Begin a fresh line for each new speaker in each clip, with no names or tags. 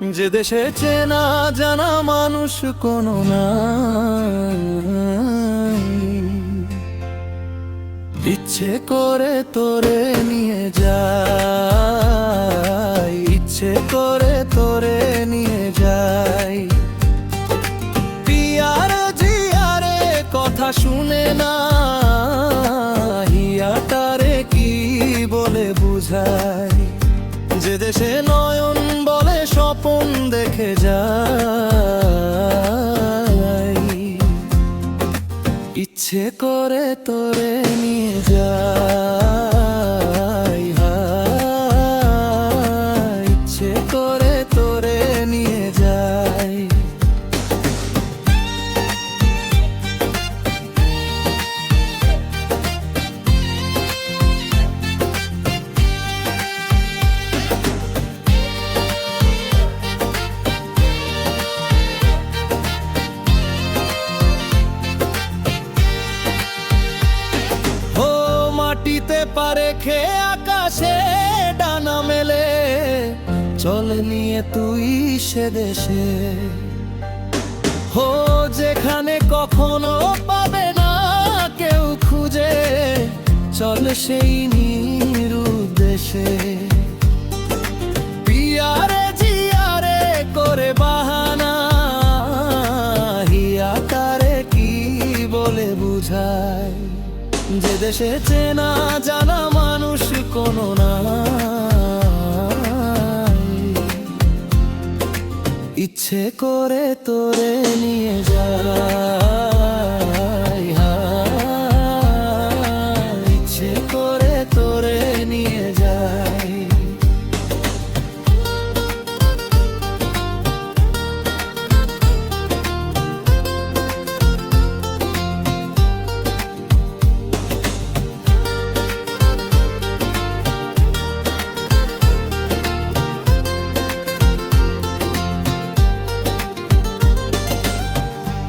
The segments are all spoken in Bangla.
যে দেশে চেনা জানা মানুষ কোনো না ইচ্ছে করে তোরে নিয়ে যাই, ইচ্ছে করে তোরে নিয়ে যাই। পিয়ারে জিয়ারে কথা শুনে না, হিয়াটারে কি বলে বুঝাই? যে দেশে বলে দেখে যাই। ইচ্ছে করে তোরে নিয়ে যাই। খেয়ে আকাশে ডানা মেলে। চল নিয়ে তুই সে দেশে। হো, যেখানে কখনো পাবে না কেউ খুঁজে, চল সেই নিরুদ্দেশে পিয়ারে জিয়ারে করে বাহানা, হিয়াকারে কি বলে বুঝায়? যে দেশে চেনা জানা মানুষ কোনো না ইচ্ছে করে তোরে নিয়ে যাই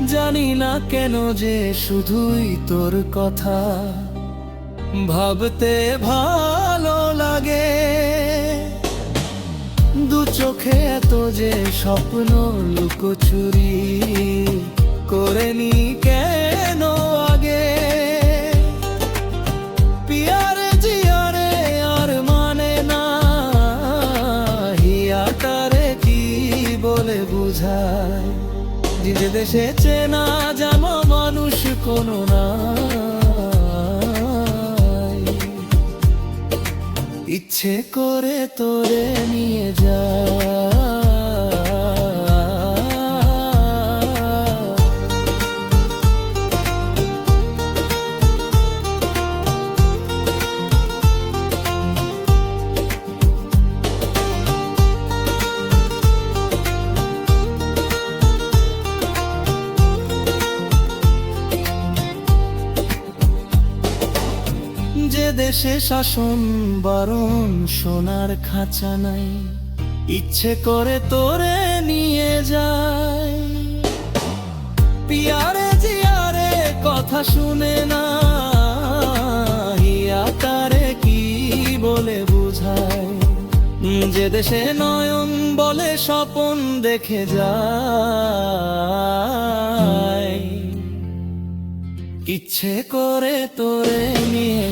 জানি না কেন যে শুধুই তোর কথা। ভাবতে ভালো লাগে। দু চোখে এত যে স্বপ্ন লুকোচুরি করে নি কেন আগে? পিয়ারে জিয়ারে আর মানে না, হিয়াটারে কি বলে বুঝায়? যে দেশে চেনা যেন মানুষ কোনো না ইচ্ছে করে তোরে নিয়ে যা দেশে শাসন বারণ সোনার খাঁচা নাই, ইচ্ছে করে তোরে নিয়ে যায় পিয়ারে জিয়ারে কথা শুনে না হিয়াকারে কি বলে বুঝায় যে দেশে নয়ন বলে স্বপন দেখে যায় ইচ্ছে করে তোরে নিয়ে